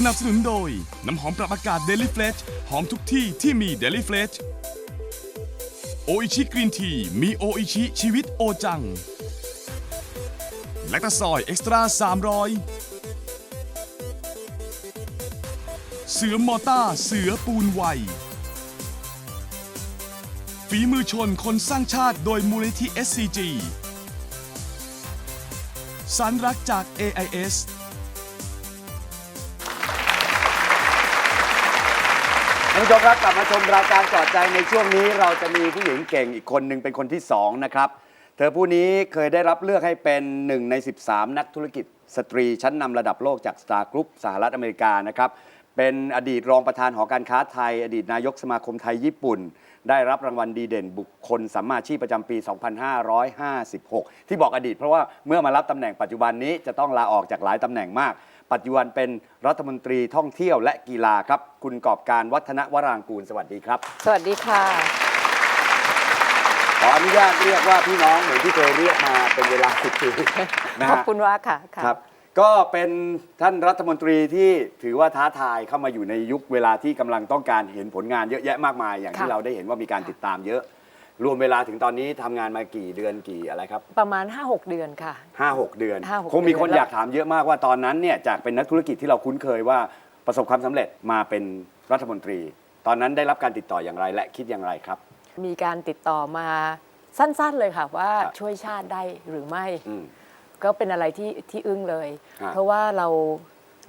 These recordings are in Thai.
สนับสนุนโดย น้ำหอมปรับอากาศ Daily f l e s h หอมทุกที่ที่มี Daily f l e s h โออิชิกรีนทีมีโออิชิชีวิตโอจัง แลคตาซอยเอ็กซ์ตร้า300 เสือมอต้าเสือปูนไวฝีมือชนคนสร้างชาติโดยมูลนิธิ SCG สารรักจาก AIS ท่านผู้ชมครับกลับมาชมรายการจอดใจในช่วงนี้เราจะมีผู้หญิงเก่งอีกคนหนึ่งเป็นคนที่สองนะครับ เธอผู้นี้เคยได้รับเลือกให้เป็นหนึ่งใน 13 นักธุรกิจสตรีชั้นนำระดับโลกจาก Star Group สหรัฐอเมริกานะครับ เป็นอดีตรองประธานหอการค้าไทย อดีตนายกสมาคมไทยญี่ปุ่น ได้รับรางวัลดีเด่นบุคคลสัมมาชีพประจำปี 2556 ที่บอกอดีตเพราะว่าเมื่อมารับตำแหน่งปัจจุบันนี้จะต้องลาออกจากหลายตำแหน่งมาก ปัจจุบันเป็นรัฐมนตรีท่องเที่ยวและกีฬาครับ คุณกอบการวัฒนวรางกูลสวัสดีครับ สวัสดีค่ะ ขออนุญาตเรียกว่าพี่น้องเหมือนที่เคยเรียกมาเป็นเวลาสิบปีนะขอบฮะคุณว่าค่ะค่ะครับ ก็เป็นท่านรัฐมนตรีที่ถือว่าท้าทายเข้ามาอยู่ในยุคเวลาที่กำลังต้องการเห็นผลงานเยอะแยะมากมาย อย่างที่ค่ะเราได้เห็นว่ามีการติดตามเยอะ รวมเวลาถึงตอนนี้ทำงานมากี่เดือนกี่อะไรครับประมาณ 5-6 เดือนค่ะ ห้าหกเดือน ห้าหกคงมีคนเดือนแล้ว อยากถามเยอะมากว่าตอนนั้นเนี่ยจากเป็นนักธุรกิจที่เราคุ้นเคยว่าประสบความสำเร็จมาเป็นรัฐมนตรี ตอนนั้นได้รับการติดต่ออย่างไรและคิดอย่างไรครับ มีการติดต่อมาสั้นๆเลยค่ะ ว่าครับ ช่วยชาติได้หรือไม่ อืม ก็เป็นอะไรที่ที่อึ้งเลย ฮะเพราะว่าเรา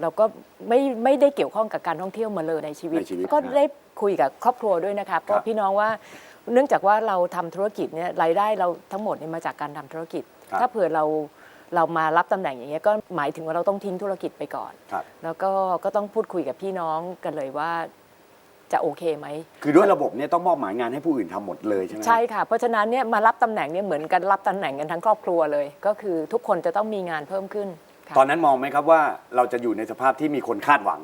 เราก็ไม่ไม่ได้เกี่ยวข้องกับการท่องเที่ยวมาเลยในชีวิต ในชีวิตก็ฮะได้คุยกับครอบครัวด้วยนะคะเพครัราะบพี่น้องว่า เนื่องจากว่าเราทำธุรกิจเนี่ยรายได้เราทั้งหมดเนี่ยมาจากการทำธุรกิจครับถ้าเผื่อเราเรามารับตำแหน่งอย่างเงี้ยก็หมายถึงว่าเราต้องทิ้งธุรกิจไปก่อนครับแล้วก็ก็ต้องพูดคุยกับพี่น้องกันเลยว่าจะโอเคไหม คือด้วยระบบเนี่ยต้องมอบหมายงานให้ผู้อื่นทำหมดเลยใช่ไหมใช่ค่ะ เพราะฉะนั้นเนี่ยมารับตำแหน่งเนี่ยเหมือนกันรับตำแหน่งกันทั้งครอบครัวเลย ก็คือทุกคนจะต้องมีงานเพิ่มขึ้นค่ะตอนนั้นมองไหมครับว่าเราจะอยู่ในสภาพที่มีคนคาดหวัง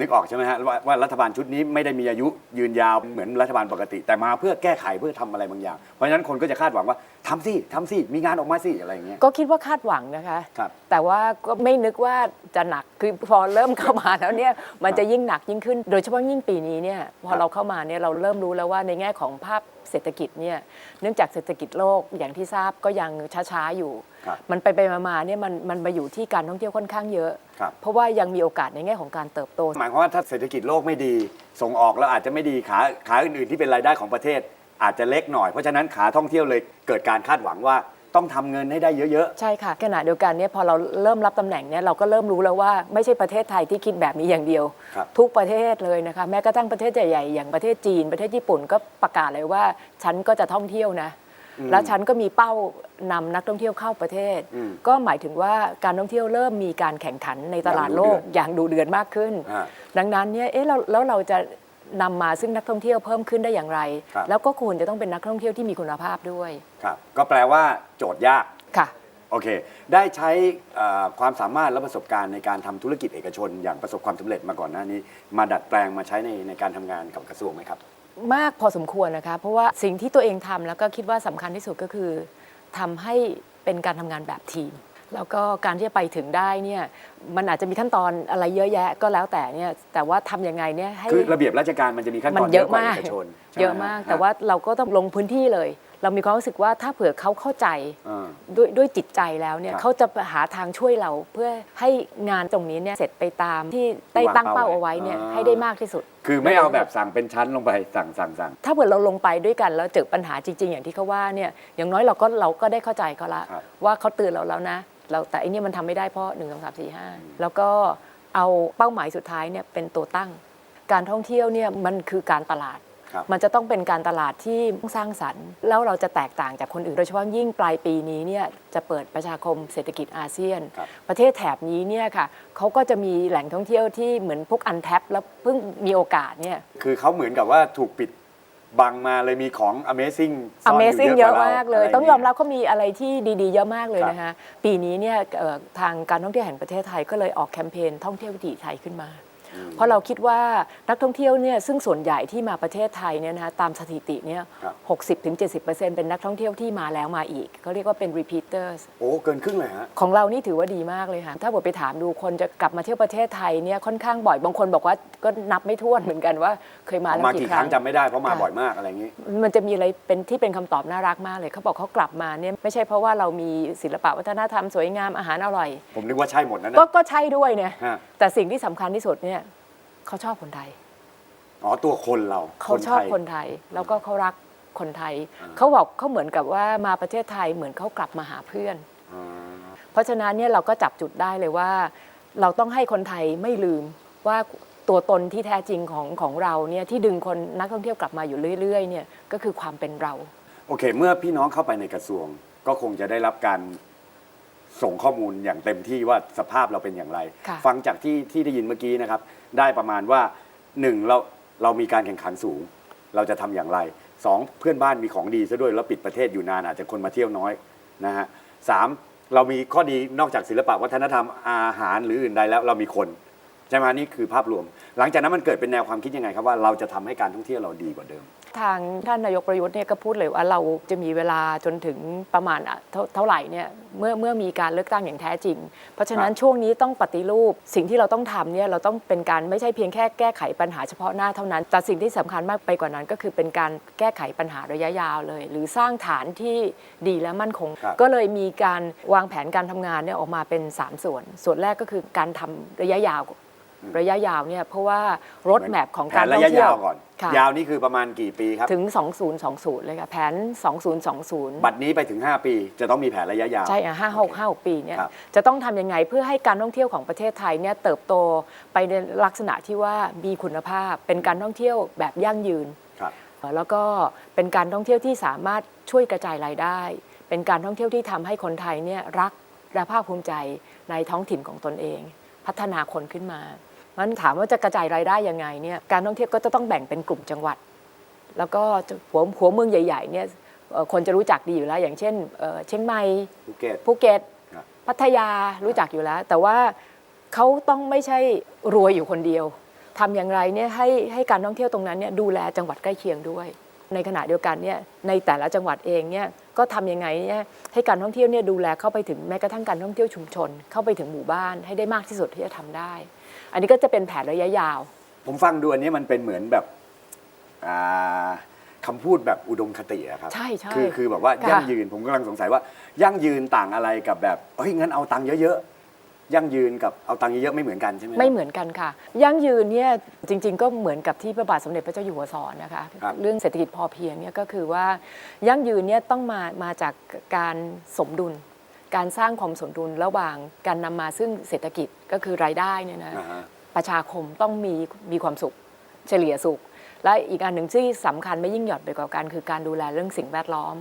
นึกออกใช่ไหมฮะว่าว่ารัฐบาลชุดนี้ไม่ได้มีอายุยืนยาวเหมือนรัฐบาลปกติ แต่มาเพื่อแก้ไขเพื่อทำอะไรบางอย่าง เพราะฉะนั้นคนก็จะคาดหวังว่า ทำสิทำสิ มีงานออกมาสิอะไรอย่างเงี้ย ก็คิดว่าคาดหวังนะคะ ครับ แต่ว่าก็ไม่นึกว่าจะหนักคือพอเริ่มเข้ามาแล้วเนี่ยมันจะยิ่งหนักยิ่งขึ้น โดยเฉพาะยิ่งปีนี้เนี่ยพครัอบเราเข้ามาเนี่ยเราเริ่มรู้แล้วว่าในแง่ของภาพเศรษฐกิจเนี่ยเนื่องจากเศรษฐกิจโลกอย่างที่ทราบก็ยังช้าๆอยู่ ครับมันไปไปๆมาๆเนี่ยมันมันมาอยู่ที่การท่องเที่ยวค่อนข้างเยอะ ครับ เพราะว่ายังมีโอกาสในแง่ของการเติบโต หมายความว่าถ้าเศรษฐกิจโลกไม่ดี ส่งออกแล้วอาจจะไม่ดีขาขาอื่นๆที่เป็นรายได้ของประเทศ อาจจะเล็กหน่อย เพราะฉะนั้นขาท่องเที่ยวเลยเกิดการคาดหวังว่าต้องทำเงินให้ได้เยอะใช่ค่ะขณะเดียวกันเนี่ยพอเราเริ่มรับตำแหน่งเนี่ยเราก็เริ่มรู้แล้วว่าไม่ใช่ประเทศไทยที่คิดแบบนี้อย่างเดียวครับ ทุกประเทศเลยนะคะแม้กระทั่งประเทศใหญ่ๆอย่างประเทศจีน ประเทศญี่ปุ่นก็ประกาศเลยว่า ฉันก็จะท่องเที่ยวนะ อืมแล้วฉันก็มีเป้านำนักท่องเที่ยวเข้าประเทศ อืมก็หมายถึงว่าการท่องเที่ยวเริ่มมีการแข่งขันในตลาดโลกอย่างดูเดือดมากขึ้นๆอ่า ดังนั้นเนี่ยเอ๊ะเราแล้วเราจะ นำมาซึ่งนักท่องเที่ยวเพิ่มขึ้นได้อย่างไร ครับ แล้วก็ควรจะต้องเป็นนักท่องเที่ยวที่มีคุณภาพด้วยครับ ก็แปลว่าโจทย์ยาก ค่ะ โอเค ได้ใช้เอ่อความสามารถและประสบการณ์ในการทำธุรกิจเอกชน อย่างประสบความสำเร็จมาก่อนหน้านี้ มาดัดแปลงมาใช้ในในการทำงานกับกระทรวงไหมครับ มากพอสมควรนะคะ เพราะว่าสิ่งที่ตัวเองทำแล้วก็คิดว่าสำคัญที่สุดก็คือทำให้เป็นการทำงานแบบทีม แล้วก็การที่จะไปถึงได้เนี่ยมันอาจจะมีขั้นตอนอะไรเยอะแยะก็แล้วแต่เนี่ยแต่ว่าทำยังไงเนี่ยให้ คือระเบียบราชการมันจะมีขั้นมัตอนนเยเยอะอะกว่ามากเอกชนใช่ไหเยอะมากฮแต่ว่าเราก็ต้องลงพื้นที่เลย เรามีความรู้สึกว่าถ้าเผื่อเขาเข้าใจอ่า ด้วยด้วยจิตใจแล้วเนี่ยครับเขาจะหาทางช่วยเราเพื่อให้งานตรงนี้เนี่ยเสร็จไปตามที่ได้ตั้งเป้าเอาไว้เนี่ยอ่า ให้ได้มากที่สุด คือไม่เอาแบบสั่งเป็นชั้นลงไปสั่งสั่งสั่ง ถ้าเผื่อเราลงไปด้วยกันแล้วเจอปัญหาจริง ๆ อย่างที่เขาว่าเนี่ยอย่างน้อยเราก็เราก็ได้เข้าใจเขาละ ครับว่าเขาเตือนเราแล้วนะ เราแต่อันนี้มันทำไม่ได้เพราะหนึ่งสองสามสี่ห้าแล้วก็เอาเป้าหมายสุดท้ายเนี่ยเป็นตัวตั้ง การท่องเที่ยวเนี่ยมันคือการตลาดครับมันจะต้องเป็นการตลาดที่สร้างสรรค์ แล้วเราจะแตกต่างจากคนอื่น โดยเฉพาะยิ่งปลายปีนี้เนี่ยจะเปิดประชาคมเศรษฐกิจอาเซียนครับประเทศแถบนี้เนี่ยค่ะเขาก็จะมีแหล่งท่องเที่ยวที่เหมือนพวกอันแทปแล้วเพิ่งมีโอกาสเนี่ยคือเขาเหมือนกับว่าถูกปิด บังมาเลยมีของ Amazing ซ่อนอยู่ Amazing เยเยอะอะกว่ามากเลยะไรต้องยอมรับเงี้เขามีอะไรที่ดีๆ เยอะมากเลยครับนะคะ ปีนี้เนี่ยเอ่อทางการท่องเที่ยวแห่งประเทศไทยก็เลยออกแคมเปญท่องเที่ยววิถีไทยขึ้นมา เพราะเราคิดว่านักท่องเที่ยวเนี่ยซึ่งส่วนใหญ่ที่มาประเทศไทยเนี่ยนะคะตามสถิติเนี่ยครับ60-70%เป็นนักท่องเที่ยวที่มาแล้วมาอีกเขาเรียกว่าเป็น repeaters โอ้เกินครึ่งเลยฮะของเรานี่ถือว่าดีมากเลยค่ะถ้าบทไปถามดูคนจะกลับมาเที่ยวประเทศไทยเนี่ยค่อนข้างบ่อยบางคนบอกว่าก็นับไม่ถ้วนเหมือนกันว่าเคยมาแล้วมากี่กี่คครั้รั้งง จำไม่ได้เพราะมาค่ะบ่อยมากอะไรอย่างนี้ มันจะมีอะไรเป็นที่เป็นคำตอบน่ารักมากเลยเขาบอกเขากลับมาเนี่ยไม่ใช่เพราะว่าเรามีศิลปะวัฒนธรรมสวยงามอาหารอร่อย ผมนึกว่าใช่หมดนั่นก็นะก็ใช่ด้วยเนี่ยฮะ แต่สิ่งที่สำคัญที่สุดเนี่ย เขาชอบคนไทยอ๋อตัวคนเราเขาชอบไทยคนไทย แล้วก็เขารักคนไทยอ่าเขาบอกเขาเหมือนกับว่ามาประเทศไทยเหมือนเขากลับมาหาเพื่อนอ่าเพราะฉะนั้นเนี่ยเราก็จับจุดได้เลยว่า เราต้องให้คนไทยไม่ลืมว่าตัวตนที่แท้จริงของของเราเนี่ยที่ดึงคนนักท่องเที่ยวกลับมาอยู่เรื่อยๆเนี่ยก็คือความเป็นเรา โอเค เมื่อพี่น้องเข้าไปในกระทรวง ก็คงจะได้รับการส่งข้อมูลอย่างเต็มที่ว่าสภาพเราเป็นอย่างไรค่ะฟังจากที่ที่ได้ยินเมื่อกี้นะครับ ได้ประมาณว่าหนึ่งเราเรามีการแข่งขันสูง เราจะทำอย่างไรสองเพื่อนบ้านมีของดีซะด้วยแล้วปิดประเทศอยู่นานอาจจะคนมาเที่ยวน้อยนะฮะสามเรามีข้อดีนอกจากศิลปะวัฒนธรรมอาหารหรืออื่นใดแล้วเรามีคนใช่ไหมนี่คือภาพรวม หลังจากนั้นมันเกิดเป็นแนวความคิดยังไงครับว่าเราจะทำให้การท่องเที่ยวเราดีกว่าเดิม ทางท่านนายกประยุทธ์เนี่ยก็พูดเลยว่าเราจะมีเวลาจนถึงประมาณอะเท่าเท่าไหร่เนี่ยเมื่อเมื่อมีการเลือกตั้งอย่างแท้จริง เพราะฉะนั้นครับช่วงนี้ต้องปฏิรูปสิ่งที่เราต้องทำเนี่ยเราต้องเป็นการไม่ใช่เพียงแค่แก้ไขปัญหาเฉพาะหน้าเท่านั้น แต่สิ่งที่สำคัญมากไปกว่านั้น ก็คือเป็นการแก้ไขปัญหาระยะยาวเลย หรือสร้างฐานที่ดีและมั่นคงครับก็เลยมีการวางแผนการทำงานเนี่ยออกมาเป็น 3 ส่วน ส่วนแรกก็คือการทำระยะยาวระยะยาวเนี่ยเพราะว่ารถแมพของการแผนท่ระองยะเที่ยยาววก่อน ค่ะ ยาวนี่คือประมาณกี่ปีครับ ถึง 2020 เลยค่ะแผน 2020 บัตรนี้ไปถึง 5 ปี จะต้องมีแผนระยะยาว ใช่อะห้าหกห้าหกปีเนี่ยครับจะต้องทำยังไงเพื่อให้การท่องเที่ยวของประเทศไทยเนี่ยเติบโตไปในลักษณะที่ว่ามีคุณภาพ เป็นการท่องเที่ยวแบบยั่งยืน ครับ แล้วก็เป็นการท่องเที่ยวที่สามารถช่วยกระจายรายได้ เป็นการท่องเที่ยวที่ทำให้คนไทยเนี่ยรักและภาคภูมิใจในท้องถิ่นของตนเอง พัฒนาคนขึ้นมา มันถามว่าจะกระจายรายได้ยังไงเนี่ยการท่องเที่ยวก็จะต้องแบ่งเป็นกลุ่มจังหวัด แล้วก็หัวหัวเมืองใหญ่ๆเนี่ยเอ่อคนจะรู้จักดีอยู่แล้ว อย่างเช่นเอ่อเชียงใหม่ภูเก็ตภูเก็ตครับพัทยารู้จักอยู่แล้ว แต่ว่าเขาต้องไม่ใช่รวยอยู่คนเดียวทำอย่างไรเนี่ยให้ให้การท่องเที่ยวตรงนั้นเนี่ยดูแลจังหวัดใกล้เคียงด้วย ในขณะเดียวกันเนี่ยในแต่ละจังหวัดเองเนี่ยก็ทำยังไงเนี่ยให้การท่องเที่ยวเนี่ยดูแลเข้าไปถึงแม้กระทั่งการท่องเที่ยวชุมชน เข้าไปถึงหมู่บ้านให้ได้มากที่สุดที่จะทำได้ อันนี้ก็จะเป็นแผนระยะยาว ผมฟังดูอันนี้มันเป็นเหมือนแบบอ่าคำพูดแบบอุดมคติอะครับ ใช่ใช่คือคือแบบว่าค่ะ ยั่งยืนผมกำลังสงสัยว่า ยั่งยืนต่างอะไรกับแบบเฮ้ยงั้นเอาตังค์เยอะๆยั่งยืนกับเอาตังค์เยอะๆไม่เหมือนกันใช่ไหมไม่เหมือนกันค่ะ ยั่งยืนเนี่ยจริง ๆ ก็เหมือนกับที่พระบาทสมเด็จพระเจ้าอยู่หัวสอนนะคะครับ เรื่องเศรษฐกิจพอเพียงเนี่ยก็คือว่ายั่งยืนเนี่ยต้องมามาจากการสมดุล การสร้างความสมดุลระหว่างการนำมาซึ่งเศรษฐกิจก็คือรายได้เนี่ยนะอ่าฮะประชาคมต้องมีมีความสุขเฉลี่ยสุข และอีกอันหนึ่งที่สำคัญไม่ยิ่งหย่อนไปกว่ากันคือการดูแลเรื่องสิ่งแวดล้อม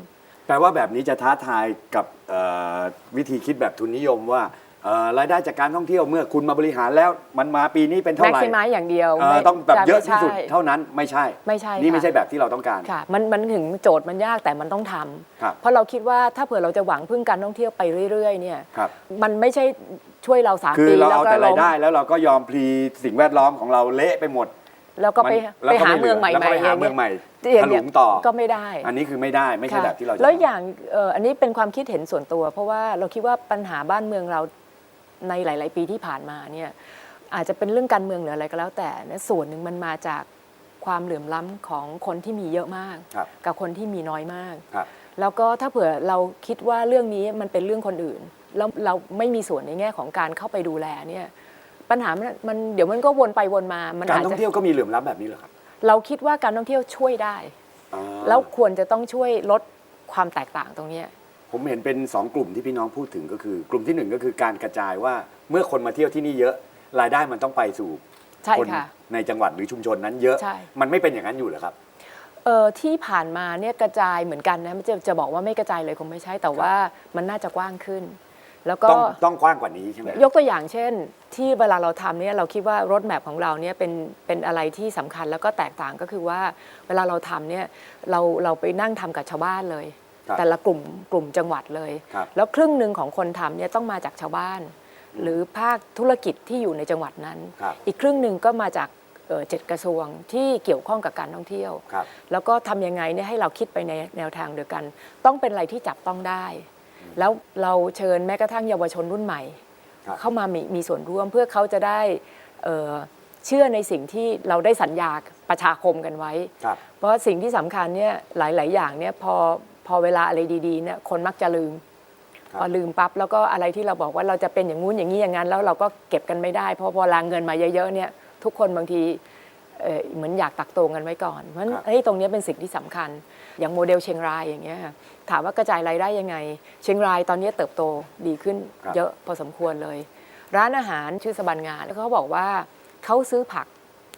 แปลว่าแบบนี้จะท้าทายกับเอ่อวิธีคิดแบบทุนนิยมว่า เอ่อรายได้จากการท่องเที่ยวเมื่อคุณมาบริหารแล้วมันมาปีนี้เป็นเท่าแม็กไหร่ซิมัอย่างเดียวเอ่อไม่ต้องแบบเยอะจที่สุดไม่ใช่ เท่านั้นไม่ใช่ไม่ใช่นี่ไม่ค่ะใช่แบบที่เราต้องการ ค่ะมันมันถึงโจทย์มันยากแต่มันต้องทำครับเพราะเราคิดว่าถ้าเผื่อเราจะหวังพึ่งการท่องเที่ยวไปเรื่อยๆเนี่ยครับ มันไม่ใช่ช่วยเราสามคือปีเราแล้วเอาก็แต่ล้รามยได้แล้วเราก็ยอมพลีสิ่งแวดล้อมของเราเละไปหมดแล้วก็ไปมันแล้วไปก็หาไม่เหลือเมืองใหม่แล้วก็ไปหาๆเมืองใหม่ย่าถเงี้ลุยงต่อ ก็ไม่ได้ อันนี้คือไม่ได้ไม่ใช่ค่ะแบบที่เราจะแล้วทำอย่างเอ่ออันนี้เป็นความคิดเห็นส่วนตัว เพราะว่าเราคิดว่าปัญหาบ้านเมืองเรา ในหลาย ๆ ปีที่ผ่านมาเนี่ยอาจจะเป็นเรื่องการเมืองหรืออะไรก็แล้วแต่นะส่วนหนึ่งมันมาจากความเหลื่อมล้ำของคนที่มีเยอะมากครับกับคนที่มีน้อยมากครับแล้วก็ถ้าเผื่อเราคิดว่าเรื่องนี้มันเป็นเรื่องคนอื่น แล้วเราไม่มีส่วนในแง่ของการเข้าไปดูแลเนี่ยปัญหามันมันเดี๋ยวมันก็วนไปวนมา มันการอาจท่อจะงเที่ยวก็มีเหลื่อมล้ำแบบนี้เหรอครับ เราคิดว่าการท่องเที่ยวช่วยได้อ่าแล้วควรจะต้องช่วยลดความแตกต่างตรงเนี้ย ผมเห็นเป็นสองกลุ่มที่พี่น้องพูดถึงก็คือ กลุ่มที่หนึ่งก็คือการกระจายว่าเมื่อคนมาเที่ยวที่นี่เยอะ รายได้มันต้องไปสู่ใช่คนค่ะ ในจังหวัดหรือชุมชนนั้นเยอะ ใช่ มันไม่เป็นอย่างนั้นอยู่เหรอครับ เออที่ผ่านมาเนี่ยกระจายเหมือนกันนะไม่จะจะบอกว่าไม่กระจายเลยคงไม่ใช่แต่ว่ามันน่าจะกว้างขึ้น แล้วก็ ต้องต้องกว้างกว่านี้ใช่ไหม ยกตัวอย่างเช่น ที่เวลาเราทำเนี่ยเราคิดว่ารถแมพของเราเนี่ยเป็นเป็นอะไรที่สำคัญแล้วก็แตกต่างก็คือว่าเวลาเราทำเนี่ยเราเราไปนั่งทำกับชาวบ้านเลยครับ แต่ละกลุ่มกลุ่มจังหวัดเลยครับแล้วครึ่งหนึ่งของคนทำเนี่ยต้องมาจากชาวบ้าน หรือภาคธุรกิจที่อยู่ในจังหวัดนั้นครับอีกครึ่งหนึ่งก็มาจากเอ่อเจ็ดกระทรวงที่เกี่ยวข้องกับการท่องเที่ยวครับแล้วก็ทำยังไงเนี่ยให้เราคิดไปในแนวทางเดียวกัน ต้องเป็นอะไรที่จับต้องได้ แล้วเราเชิญแม้กระทั่งเยาวชนรุ่นใหม่ครับเข้ามามีมีส่วนร่วมเพื่อเขาจะได้เอ่อเชื่อในสิ่งที่เราได้สัญญาประชาคมกันไว้ครับเพราะสิ่งที่สำคัญเนี่ยหลาย ๆ อย่างเนี่ยพอ พอเวลาอะไรดีๆเนี่ยคนมักจะลืมครับพอลืมปั๊บแล้วก็อะไรที่เราบอกว่าเราจะเป็นอย่างงู้นอย่างนี้อย่างนั้นแล้วเราก็เก็บกันไม่ได้เพราะพอลางเงินมาเยอะๆเนี่ยทุกคนบางทีเอ่อเหมือนอยากตักตวงกันไว้ก่อน เพราะฉะนั้นครับเฮ้ยตรงเนี้ยเป็นสิ่งที่สำคัญ อย่างโมเดลเชียงรายอย่างเงี้ยค่ะถามว่ากระจายรายได้ยังไง เชียงรายตอนนี้เติบโตดีขึ้นครับเยอะพอสมควรเลย ร้านอาหารชื่อสบันงานแล้วเขาบอกว่าเขาซื้อผัก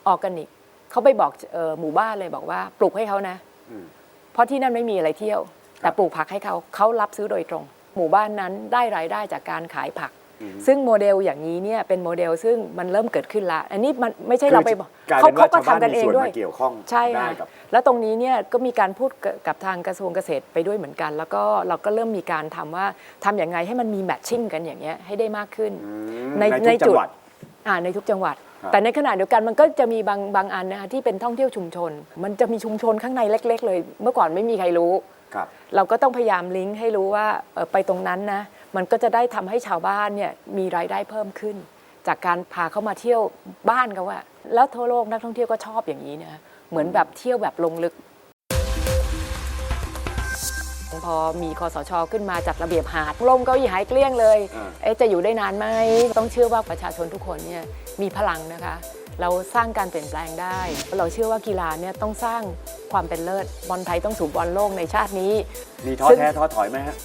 ออร์แกนิกเขาไปบอกเอ่อหมู่บ้านเลยบอกว่าปลูกให้เขานะอืมเพราะที่นั่นไม่มีอะไรเที่ยว แต่ปลูกผักให้เขาเขารับซื้อโดยตรง หมู่บ้านนั้นได้รายได้จากการขายผักอืมซึ่งโมเดลอย่างนี้เนี่ยเป็นโมเดลซึ่งมันเริ่มเกิดขึ้นละ อันนี้มันไม่ใช่เราไปบอกกลายเขาเป็นว่าเขาก็ชาวบ้านทำกันมีเองส่วนด้วยมาเกี่ยวข้องใช่ได้ค่ะกับแล้วตรงนี้เนี่ยก็มีการพูดกับทางกระทรวงเกษตรไปด้วยเหมือนกัน แล้วก็เราก็เริ่มมีการทำว่าทำอย่างไงให้มันมีแมทชิ่งกันอย่างเงี้ยให้ได้มากขึ้นอืมในในทุกในจัจุงดหวัดอ่าในทุกจังหวัดครับแต่ในขณะเดียวกันมันก็จะมีบางบางอันนะคะที่เป็นท่องเที่ยวชุมชน มันจะมีชุมชนข้างในเล็ก ๆ เลย เมื่อก่อนไม่มีใครรู้ครับ เราก็ต้องพยายามลิงก์ให้รู้ว่าเอ่อไปตรงนั้นนะมันก็จะได้ทำให้ชาวบ้านเนี่ยมีรายได้เพิ่มขึ้น จากการพาเขามาเที่ยวบ้านเขาอะแล้วทั่วโลกนักท่องเที่ยวก็ชอบอย่างนี้นะเหมือนแบบเที่ยวแบบลงลึก พอมีคอสชขึ้นมาจัดระเบียบหาดลมเก้าอี้หายเกลี้ยงเลยอ่าเอ๊ะจะอยู่ได้นานไหมต้องเชื่อว่าประชาชนทุกคนเนี่ยมีพลังนะคะ เราสร้างการเปลี่ยนแปลงได้ เราเชื่อว่ากีฬาเนี่ยต้องสร้างความเป็นเลิศบอลไทยต้องสู่บอลโลกในชาตินี้ มีท้อซึ่งแท้ท้อถอยไหมฮะ